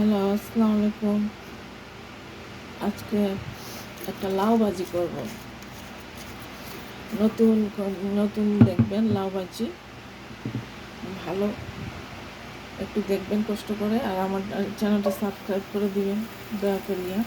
Hello, আসসালামু আলাইকুম। আজকে একটা লাউ ভাজি করব। নতুন নতুন দেখবেন লাউ ভাজি ভালো, একটু দেখবেন কষ্ট করে, আর আমার চ্যানেলটা সাবস্ক্রাইব করে দিবেন, দয়া করিয়া।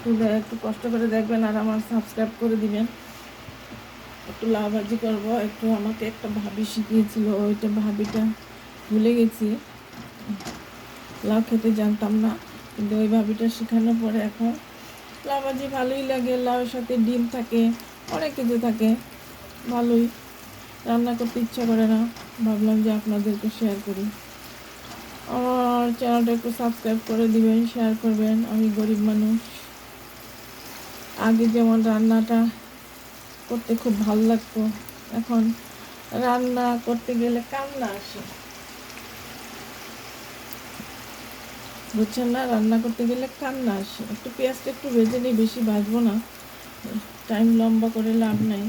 একটু একটু কষ্ট করে দেখবেন আর আমার সাবস্ক্রাইব করে দিবেন। একটু লাউ ভাজি করব, একটু আমাকে একটা ভাবি শিখিয়েছিল, ওইটা ভাবিটা ভুলে গেছি। লাউ খেতে জানতাম না, কিন্তু ওই ভাবিটা শেখানোর পরে এখন লাউ ভাজি ভালোই লাগে, লাউয়ের সাথে ডিম থাকে, অনেক কিছু থাকে, ভালোই। রান্না করতে ইচ্ছা করে না, ভাবলাম যে আপনাদেরকে শেয়ার করি। আমার চ্যানেলটা একটু সাবস্ক্রাইব করে দিবেন শেয়ার করবেন, আমি গরিব মানুষ। আগে যেমন রান্নাটা করতে খুব ভালো লাগতো, এখন রান্না করতে গেলে কান্না আসে। বুঝছেন না? রান্না করতে গেলে কান্না আসে। একটু পেঁয়াজটা একটু ভেজে নিই, বেশি ভাজবো না। টাইম লম্বা করে লাভ নাই।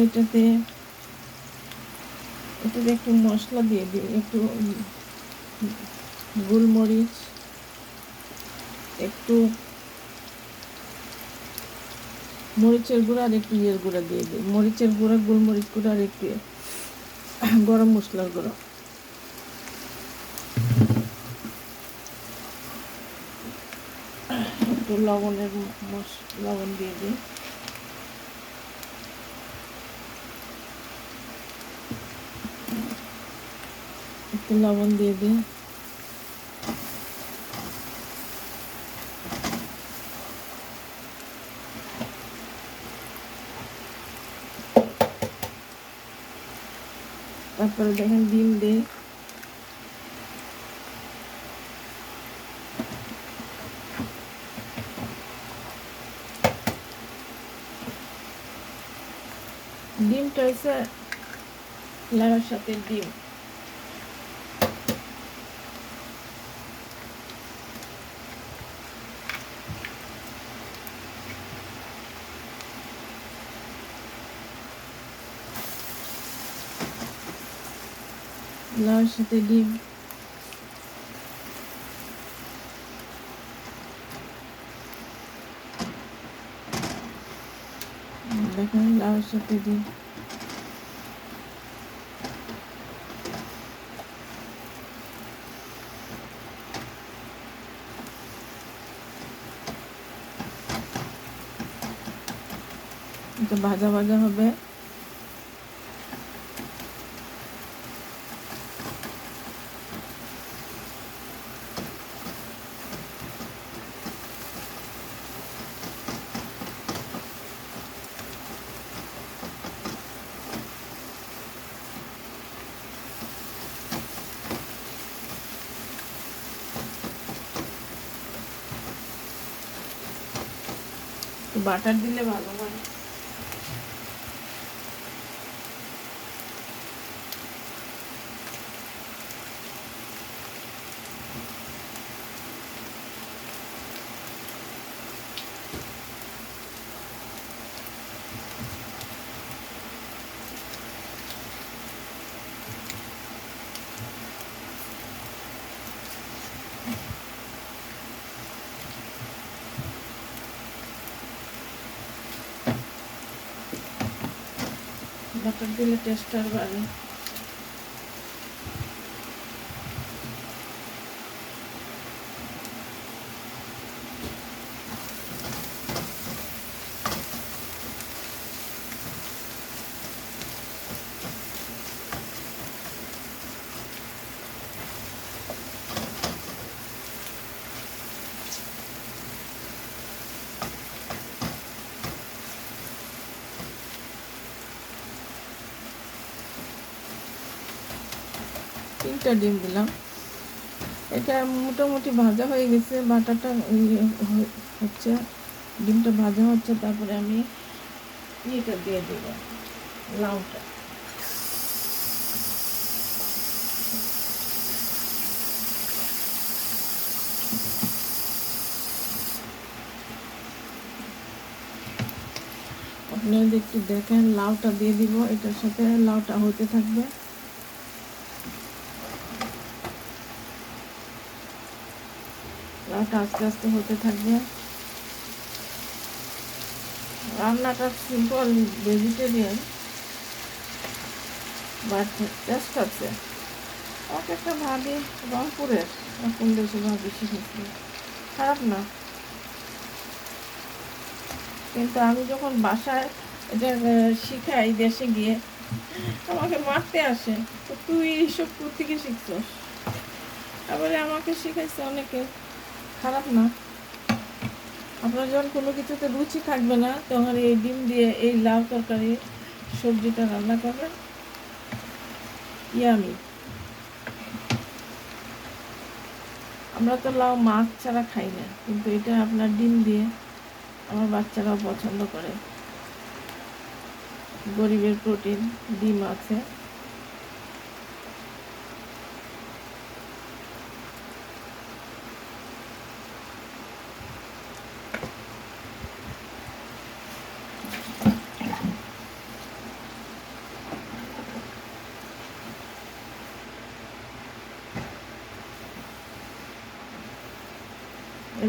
এইটাতে, এটাতে একটু মশলা দিয়ে দিই, একটু গোলমরিচ একটু মরিচের গুঁড়া আর একটু ইয়ের গুঁড়া দিয়ে দিই। মরিচের গুঁড়া, গোলমরিচ গুঁড়া আর একটু গরম মশলার গুঁড়া। একটু লবণের লবণ দিয়ে দিই। একটু লবণ দিয়ে দিই। তারপরে দেখেন ডিম দিই ডিমটা হচ্ছে লাউয়ের সাথে ডিম লাউয়ের সাথে ডিম দেখেন লাউয়ের সাথে ডিম এটা ভাজা ভাজা হবে বাটার দিলে ভালো হয়। বাটার দিলে টেস্ট আর বাড়ে তিনটা ডিম দিলাম। এটা মোটামুটি ভাজা হয়ে গেছে, বাটাটা ইয়ে হচ্ছে, ডিমটা ভাজা হচ্ছে, তারপরে আমি ইয়েটা দিয়ে দেবো, লাউটা। আপনি যদি একটু দেখেন, লাউটা দিয়ে দিব, এটার সাথে লাউটা হতে থাকবে। লাউটা আস্তে আস্তে হতে থাকবে। রান্নাটা সিম্পল ভেজিটেরিয়ান বাট টেস্ট আছে। এক একটা ভাবি রংপুরের কোন দেশে ভাবি শিখেছি খারাপ না। কিন্তু আমি যখন বাসায় এটা শিখাই দেশে গিয়ে, আমাকে মারতে আসে, তো তুই এইসব থেকে শিখছস? তারপরে আমাকে শিখাইছে অনেকে। খারাপ না। আপনার যখন কোনো কিছুতে রুচি থাকবে না, তখন এই ডিম দিয়ে, এই লাউ তরকারি, সবজিটা রান্না করবেন। ইয়ামি। আমরা তো লাউ মাছ ছাড়া খাই না, কিন্তু এটা আপনার ডিম দিয়ে আমার বাচ্চারাও পছন্দ করে। গরিবের প্রোটিন, ডিম আছে।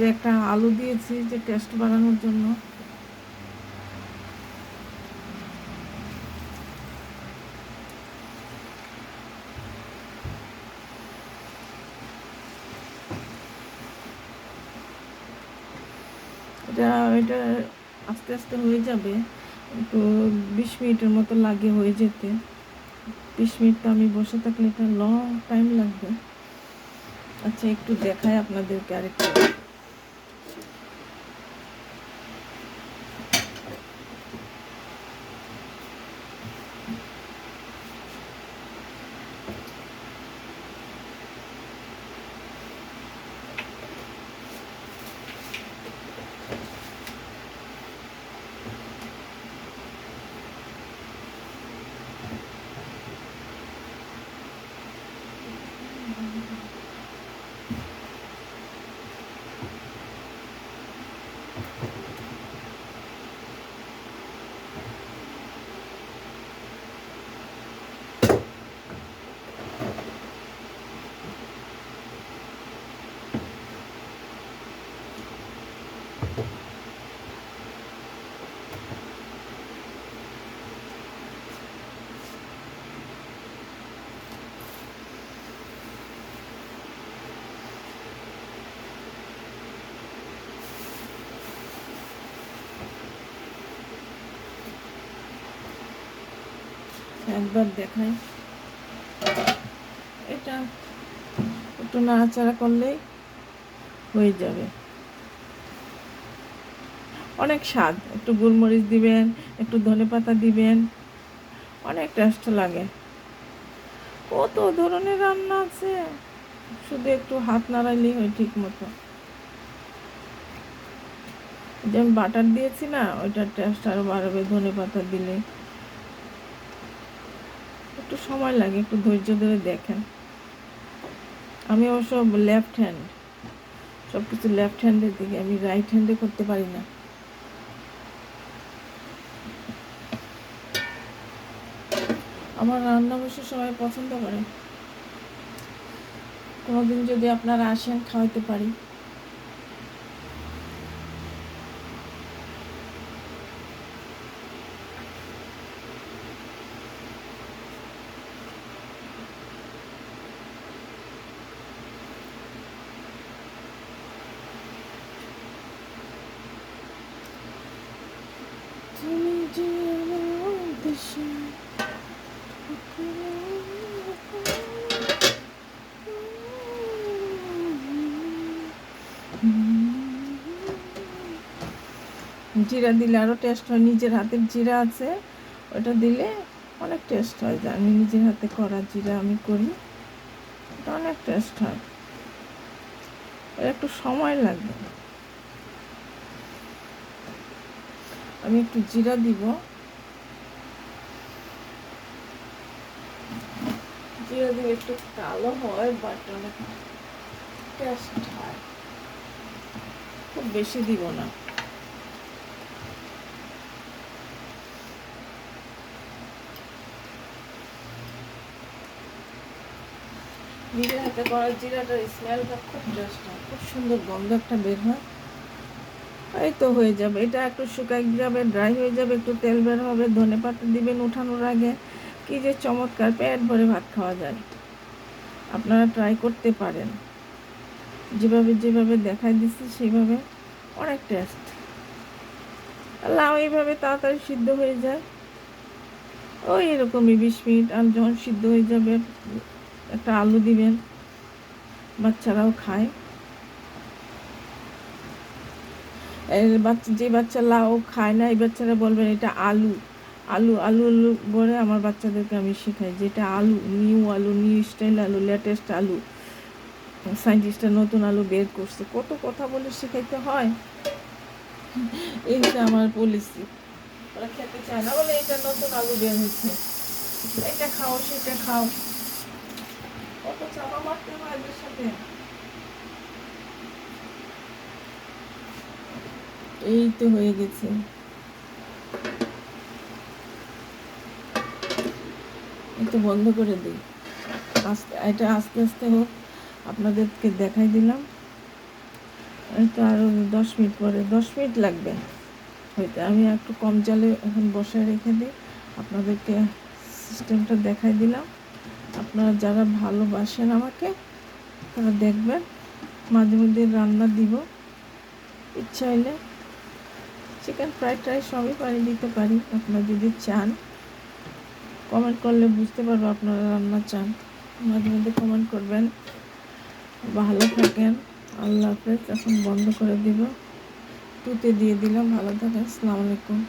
এর একটা আলু দিয়েছি যে টেস্ট বাড়ানোর জন্য। এটা এটা আস্তে আস্তে হয়ে যাবে। তো বিশ মিনিটের মতো লাগে হয়ে যেতে। বিশ মিনিট তো আমি বসে থাকলে এটা লং টাইম লাগবে। আচ্ছা একটু দেখাই আপনাদেরকে আরেকটু। একবার দেখাই। এটা একটু নাড়াচাড়া করলেই হয়ে যাবে। অনেক স্বাদ, একটু গোলমরিচ দিবেন, একটু ধনেপাতা দিবেন, অনেক টেস্ট লাগে। কত ধরনের রান্না আছে? শুধু একটু হাত নাড়াইলেই হয় ঠিক মতো যে আমি বাটার দিয়েছি না, ওইটার টেস্ট আরও বাড়বে ধনে পাতা দিলে। সময় লাগে, একটু ধৈর্য ধরে দেখেন। আমি অবশ্য লেফট হ্যান্ড সব কিছু লেফট হ্যান্ডের দিকে, আমি রাইট হ্যান্ডে করতে পারি না। আমার রান্না অবশ্য সবাই পছন্দ করে। কোনোদিন যদি আপনারা আসেন খাওয়াতে পারি যে আমার দেশে জিরা দিলে আরও টেস্ট হয়, নিজের হাতের জিরা আছে, ওটা দিলে অনেক টেস্ট হয়। যে আমি নিজের হাতে করা জিরা আমি করি, ওটা অনেক টেস্ট হয়। একটু সময় লাগবে আমি একটু জিরা দিব। জিরা দিলে একটু কালো হয় বাট অনেক টেস্ট হয়। খুব বেশি দিব না। নিজের হাতে করা জিরাটার স্মেলটা খুব টেস্ট হয়, খুব সুন্দর গন্ধ একটা বের হয়। এই তো হয়ে যাবে। এটা একটু শুকাই যাবে ড্রাই হয়ে যাবে, একটু তেল বের হবে, ধনে পাতা দিবেন উঠানোর আগে। কি যে চমৎকার, পেট ভরে ভাত খাওয়া যায়। আপনারা ট্রাই করতে পারেন। যেভাবে যেভাবে দেখাই দিচ্ছি সেভাবে অনেক টেস্ট লাউ এইভাবে তাড়াতাড়ি সিদ্ধ হয়ে যায়। ওই এরকমই বিশ মিনিট, আর যখন সিদ্ধ হয়ে যাবে, একটা আলু দিবেন। বাচ্চারাও খায়। বাচ্চা যে বাচ্চা লাউ খায় না, এই বাচ্চারা বলবেন এটা আলু। আলু আলু আলু বলে আমার বাচ্চাদেরকে আমি শেখাই যে এটা আলু, নিউ আলু, নিউ স্টাইল আলু লেটেস্ট আলু। সায়েন্টিস্টরা নতুন আলু বের করছে। কত কথা বলে শেখাইতে হয়। এই হচ্ছে আমার পলিসি ওরা খেতে চায় না বলে এটা নতুন আলু বের হচ্ছে এটা খাও, সেটা খাও। কত চাপা মারতে হয় সাথে এই তো হয়ে গেছে। একটু বন্ধ করে দিই। আস্তে, এটা আস্তে আস্তে হোক, আপনাদেরকে দেখাই দিলাম। এই তো আরও দশ মিনিট পরে, দশ মিনিট লাগবে। হয়তো আমি একটু কম জলে এখন বসায় রেখে দিই। আপনাদেরকে সিস্টেমটা দেখাই দিলাম। আপনারা যারা ভালোবাসেন আমাকে, তারা দেখবেন। মাঝে মধ্যে রান্না দিব। ইচ্ছা হলে চিকেন ফ্রাইড রাইস সবই পারি দিতে পারি। আপনারা যদি চান কমেন্ট করলে বুঝতে পারব আপনারা রান্না চান। মাঝে মধ্যে কমেন্ট করবেন। ভালো থাকেন। আল্লাহ হাফেজ। এখন বন্ধ করে দিব। তুতে দিয়ে দিলাম। ভালো থাকেন। আসসালামু আলাইকুম।